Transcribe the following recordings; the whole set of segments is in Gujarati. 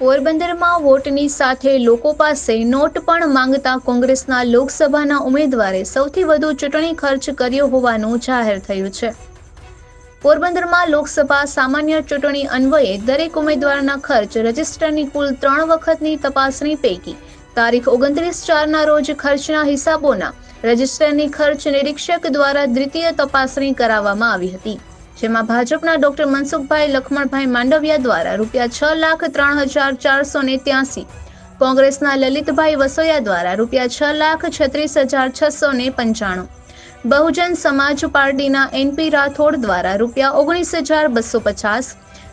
પોરબંદરમાં વોટની સાથે લોકો પાસે નોટ પણ માંગતા કોંગ્રેસના લોકસભાના ઉમેદવારે સૌથી વધુ ચૂંટણી ખર્ચ કર્યો હોવાનું જાહેર થયું છે. પોરબંદરમાં લોકસભા સામાન્ય ચૂંટણી અન્વયે દરેક ઉમેદવારના ખર્ચ રજિસ્ટરની કુલ ત્રણ વખતની તપાસણી પૈકી તારીખ ઓગણત્રીસ ચારના રોજ ખર્ચના હિસાબોના રજિસ્ટરની ખર્ચ નિરીક્ષક દ્વારા દ્વિતીય તપાસણી કરાવવામાં આવી હતી. જેમાં ભાજપના ડોક્ટર મનસુખભાઈ લખમણભાઈ માંડવિયા દ્વારા રૂપિયા છ લાખ ત્રણ હજાર ચારસો ને ત્યાસી કોંગ્રેસના લલિતભાઈ વસોયા દ્વારા રૂપિયા છ લાખ છત્રીસ હજાર છસો ને પંચાણું. બહુજન સમાજ પાર્ટીના એનપી રાઠોડ દ્વારા રૂપિયા ઓગણીસ હજાર બસો પચાસ.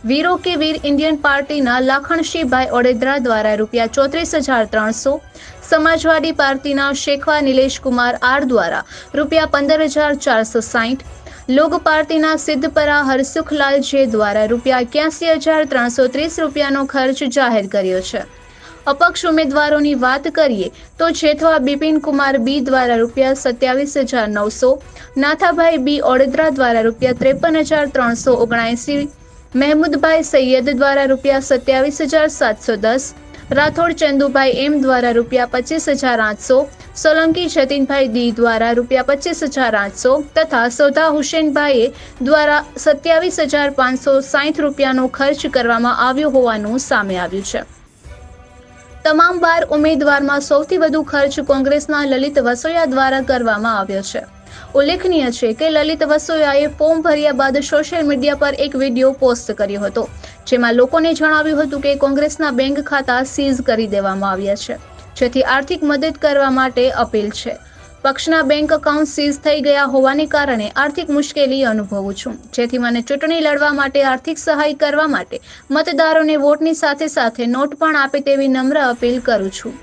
વીરો કે વીર ઇન્ડિયન પાર્ટીના લાખણશીભાઈ ઓડેદરા દ્વારા રૂપિયા ચોત્રીસ હજાર ત્રણસો. સમાજવાદી પાર્ટીના શેખવા નિલેશ કુમાર આર દ્વારા રૂપિયા પંદર હજાર ચારસો સાહીઠ. લોક પાર્ટીના સિદ્ધપરા હરસુખલાલ જે દ્વારા રૂપિયા એક્યાસી હજાર ત્રણસો ત્રીસ રૂપિયાનો ખર્ચ જાહેર કર્યો છે. અપક્ષ ઉમેદવારોની વાત કરીએ તો છેથવા બિપિન કુમાર બી દ્વારા રૂપિયા સત્યાવીસ હજાર નવસો, નાથાભાઈ બી ઓડેદરા દ્વારા રૂપિયા ત્રેપન હજાર ત્રણસો ઓગણએંસી મહેમૂદભાઈ સૈયદ દ્વારા રૂપિયા સત્યાવીસ હજાર સાતસો દસ રાઠોડ ચંદુભાઈ એમ દ્વારા રૂપિયા પચીસ હજાર આઠસો, સોલંકી જતીનભાઈ દી દ્વારા રૂપિયા પચીસ હજાર આઠસો તથા સોધા હુસેનભાઈએ દ્વારા સત્યાવીસ હજાર પાંચસો સાઠ રૂપિયાનો ખર્ચ કરવામાં આવ્યો હોવાનું સામે આવ્યું છે. તમામ બાર ઉમેદવારમાં સૌથી વધુ ખર્ચ કોંગ્રેસના લલિત વસોયા દ્વારા કરવામાં આવ્યો છે. ઉલ્લેખનીય છે કે લલિત વસોયાએ ફોર્મ ભર્યા બાદ સોશિયલ મીડિયા પર એક વીડિયો પોસ્ટ કર્યો હતો. જેમાં લોકોને જણાવ્યું હતું કે કોંગ્રેસના બેંક ખાતા સીઝ કરી દેવામાં આવ્યા છે, જેથી આર્થિક મદદ કરવા માટે અપીલ છે. પક્ષના બેંક એકાઉન્ટ સીઝ થઈ ગયા હોવાને કારણે આર્થિક મુશ્કેલી અનુભવું છું, જેથી મને ચૂંટણી લડવા માટે આર્થિક સહાય કરવા માટે મતદારોને વોટની સાથે સાથે નોટ પણ આપે તેવી નમ્ર અપીલ કરું છું.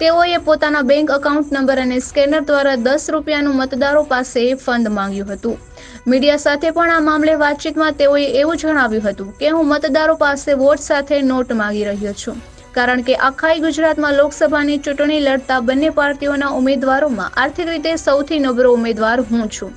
તેઓએ પોતાના બેંક એકાઉન્ટ નંબર અને સ્કેનર દ્વારા દસ રૂપિયાનું મતદારો પાસે ફંડ માંગ્યું હતું. મીડિયા સાથે પણ આ મામલે વાતચીતમાં તેઓએ એવું જણાવ્યું હતું કે, હું મતદારો પાસે વોટ સાથે નોટ માંગી રહ્યો છું. કારણ કે આખાઈ ગુજરાતમાં લોકસભાની ચૂંટણી લડતા બંને પાર્ટીઓના ઉમેદવારોમાં આર્થિક રીતે સૌથી નબળો ઉમેદવાર હું છું.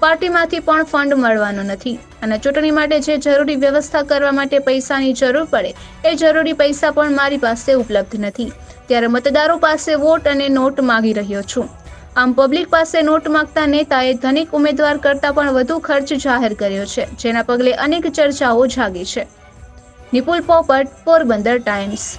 પાર્ટીમાંથી પણ ફંડ મળવાનો નથી. અને ચૂંટણી માટે જે જરૂરી વ્યવસ્થા કરવા માટે પૈસાની જરૂર પડે, એ જરૂરી પૈસા પણ મારી પાસે ઉપલબ્ધ નથી. ત્યારે મતદારો પાસે વોટ અને નોટ માગી રહ્યો છું. આમ પબ્લિક પાસે નોટ માંગતા નેતાએ ધનિક ઉમેદવાર કરતાં પણ વધુ ખર્ચ જાહેર કર્યો છે, જેના પગલે અનેક ચર્ચાઓ જાગી છે. નિપુલ પોપટ, પોરબંદર ટાઈમ્સ.